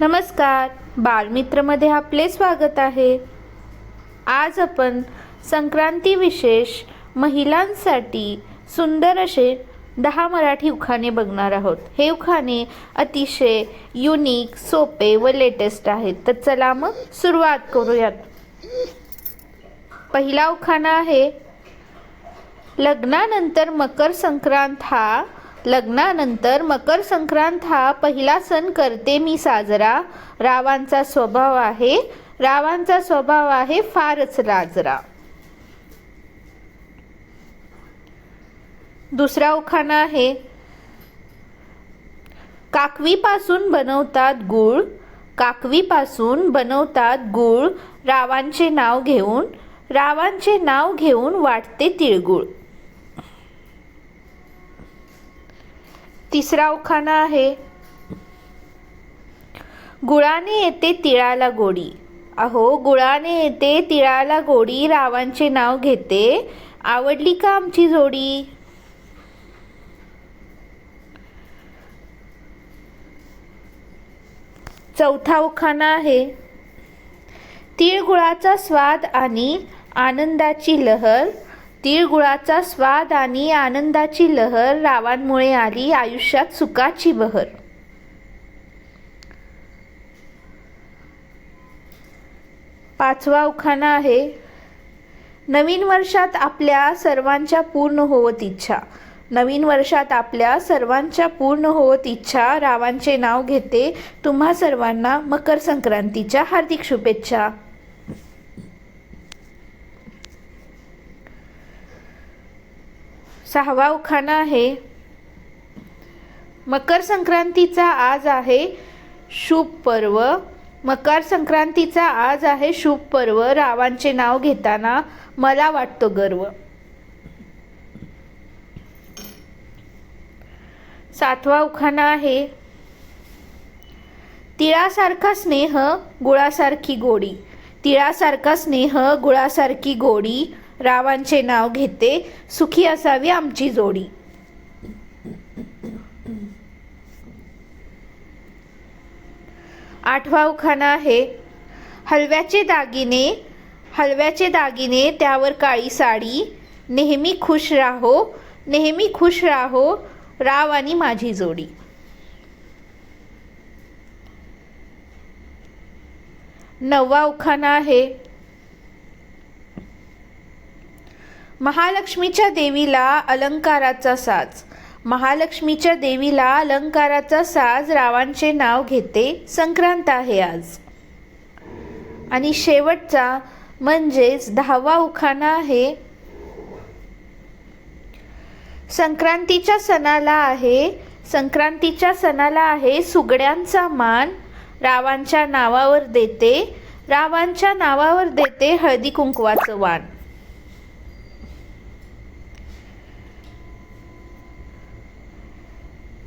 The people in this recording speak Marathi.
नमस्कार. बालमित्रमध्ये आपले स्वागत आहे. आज आपण संक्रांती विशेष महिलांसाठी सुंदर असे दहा मराठी उखाणे बघणार आहोत. हे उखाणे अतिशय युनिक सोपे व लेटेस्ट आहेत. तर चला मग सुरुवात करूयात. पहिला उखाणा आहे लग्नानंतर मकर संक्रांत हा लग्नानंतर मकर संक्रांत हा पहिला सण करते मी साजरा. रावांचा स्वभाव आहे. रावांचा स्वभाव आहे फारच राजरा दुसरा उखाणा आहे. काकवीपासून बनवतात गूळ. काकवीपासून बनवतात गूळ. रावांचे नाव घेऊन रावांचे नाव घेऊन वाटते तिळगुळ. तिसरा उखाणा आहे. गुळाने येते तिळाला गोडी. अहो गुळाने येते तिळाला गोडी रावांचे नाव घेते. आवडली का आमची जोडी? चौथा उखाणा आहे. तिळगुळाचा स्वाद आणि आनंदाची लहर तिळगुळाचा स्वाद आणि आनंदाची लहर रावांमुळे आली आयुष्यात सुखाची बहर. पाचवा उखाणा आहे नवीन वर्षात आपल्या सर्वांच्या पूर्ण होवत इच्छा. नवीन वर्षात आपल्या सर्वांच्या पूर्ण होत इच्छा रावांचे नाव घेते तुम्हा सर्वांना मकर संक्रांतीच्या हार्दिक शुभेच्छा. सहावा उखाणा आहे. मकर संक्रांतीचा आज आहे शुभ पर्व. मकर संक्रांतीचा आज आहे शुभ पर्व. रावांचे नाव घेताना मला वाटतो गर्व. सातवा उखाणा आहे. तिळासारखा स्नेह गुळासारखी गोडी. तिळासारखा स्नेह गुळासारखी गोडी. रावांचे नाव घेते सुखी असावी आमची जोडी. आठवा उखाणा आहे हलव्याचे दागिने हलव्याचे दागिने त्यावर काळी साडी नेहमी खुश राहो नेहमी खुश राहो राव आणि माझी जोडी. नववा उखाणा आहे महालक्ष्मीच्या देवीला अलंकाराचा साज. महालक्ष्मीच्या देवीला अलंकाराचा साज रावांचे नाव घेते संक्रांत आहे आज. आणि शेवटचा म्हणजेच दहावा उखाणा आहे. संक्रांतीच्या सणाला आहे संक्रांतीच्या सणाला आहे सुगड्यांचा मान रावांच्या नावावर देते. रावांच्या नावावर देते हळदी कुंकवाचं वाण.